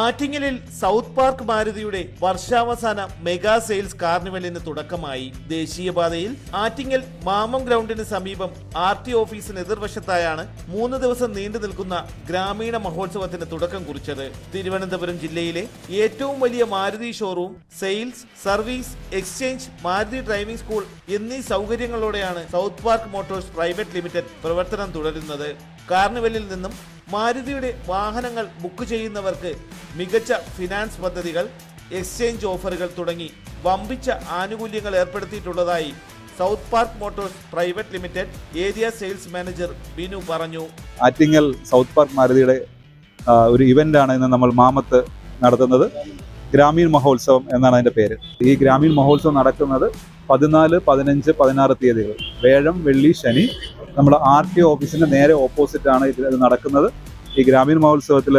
ആറ്റിങ്ങലിൽ south park മാരുതിയുടെ വർഷാവസാന മെഗാ സെയിൽസ് കാർണിവലിന് തുടക്കമായി ദേശീയപാതയിൽ ആറ്റിങ്ങൽ മാമം ഗ്രൗണ്ടിന് സമീപം ആർ ടി ഓഫീസിന് എതിർവശത്തായാണ് മൂന്ന് ദിവസം നീണ്ടു നിൽക്കുന്ന ഗ്രാമീണ മഹോത്സവത്തിന് തുടക്കം കുറിച്ചത്. തിരുവനന്തപുരം ജില്ലയിലെ ഏറ്റവും വലിയ Maruti showroom sales service exchange Maruti driving school എന്നീ സൗകര്യങ്ങളോടെയാണ് South Park Motors Private Limited പ്രവർത്തനം തുടരുന്നത്. കാർണിവലിൽ നിന്നും മാരുതിയുടെ വാഹനങ്ങൾ ബുക്ക് ചെയ്യുന്നവർക്ക് മികച്ച ഫിനാൻസ് പദ്ധതികൾ എക്സ്ചേഞ്ച് ഓഫറുകൾ തുടങ്ങി വമ്പിച്ച ആനുകൂല്യങ്ങൾ ഏർപ്പെടുത്തിയിട്ടുള്ളതായി South Park Motors Private Limited area sales manager Binu പറഞ്ഞു. ആറ്റിങ്ങൽ സൗത്ത് പാർക്ക് മാരുതിയുടെ ഒരു ഇവന്റാണ് ഇന്ന് നമ്മൾ മാമത്ത് നടത്തുന്നത്. ഗ്രാമീൺ മഹോത്സവം എന്നാണ് അതിന്റെ പേര്. ഈ ഗ്രാമീൺ മഹോത്സവം നടക്കുന്നത് പതിനാല് പതിനഞ്ച് പതിനാറ് തീയതികൾ. വേഴം വെള്ളി ശനി നമ്മുടെ ആർ ടി ഓഫീസിന്റെ നേരെ ഓപ്പോസിറ്റാണ് ഇത് നടക്കുന്നത്. ഈ ഗ്രാമീണ മഹോത്സവത്തിൽ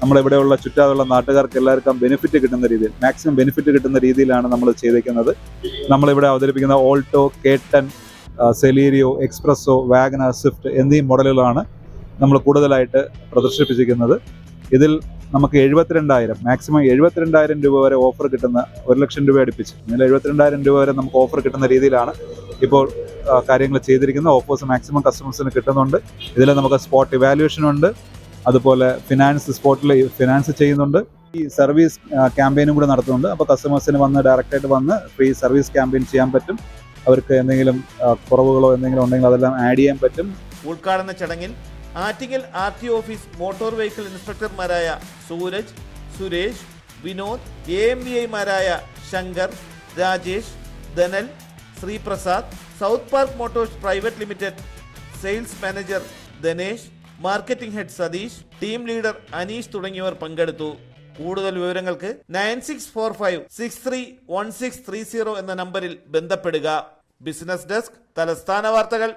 നമ്മളിവിടെയുള്ള ചുറ്റാതുള്ള നാട്ടുകാർക്ക് എല്ലാവർക്കും ബെനിഫിറ്റ് കിട്ടുന്ന രീതിയിൽ മാക്സിമം ബെനിഫിറ്റ് കിട്ടുന്ന രീതിയിലാണ് നമ്മൾ ചെയ്തേക്കുന്നത്. നമ്മളിവിടെ അവതരിപ്പിക്കുന്ന ഓൾട്ടോ കേട്ടൻ സെലീരിയോ എക്സ്പ്രസ്സോ വാഗന സ്വിഫ്റ്റ് എന്നീ മോഡലുകളാണ് നമ്മൾ കൂടുതലായിട്ട് പ്രദർശിപ്പിച്ചിരിക്കുന്നത്. ഇതിൽ നമുക്ക് എഴുപത്തിരണ്ടായിരം മാക്സിമം എഴുപത്തിരണ്ടായിരം രൂപ വരെ ഓഫർ കിട്ടുന്ന ഒരു ലക്ഷം രൂപ അടുപ്പിച്ച് ഇന്നലെ എഴുപത്തിരണ്ടായിരം രൂപ വരെ നമുക്ക് ഓഫർ കിട്ടുന്ന രീതിയിലാണ് ഇപ്പോൾ കാര്യങ്ങൾ ചെയ്തിരിക്കുന്നത്. ഓഫേഴ്സ് മാക്സിമം കസ്റ്റമേഴ്സിന് കിട്ടുന്നുണ്ട്. ഇതിൽ നമുക്ക് സ്പോട്ട് ഇവാലുവേഷൻ ഉണ്ട്. അതുപോലെ ഫിനാൻസ് സ്പോട്ടിൽ ഫിനാൻസ് ചെയ്യുന്നുണ്ട്. ഈ സർവീസ് ക്യാമ്പയിനും കൂടെ നടത്തുന്നുണ്ട്. അപ്പോൾ കസ്റ്റമേഴ്സിന് വന്ന് ഡയറക്റ്റായിട്ട് വന്ന് ഫ്രീ സർവീസ് ക്യാമ്പയിൻ ചെയ്യാൻ പറ്റും. അവർക്ക് എന്തെങ്കിലും കുറവുകളോ എന്തെങ്കിലും ഉണ്ടെങ്കിൽ അതെല്ലാം ആഡ് ചെയ്യാൻ പറ്റും. ഉദ്ഘാടന ചടങ്ങിൽ Attingal R T office motor vehicle ഇൻസ്പെക്ടർമാരായ Sooraj Suresh Vinod A M B ഐമാരായ Shankar Rajesh Dhanal Sreeprasad South Park Motors Private Limited sales manager Dhanesh marketing head Satheesh team leader Aneesh തുടങ്ങിയവർ പങ്കെടുത്തു. കൂടുതൽ വിവരങ്ങൾക്ക് nine six four five six three one six three zero എന്ന നമ്പറിൽ ബന്ധപ്പെടുക. Business desk തലസ്ഥാന വാർത്തകൾ.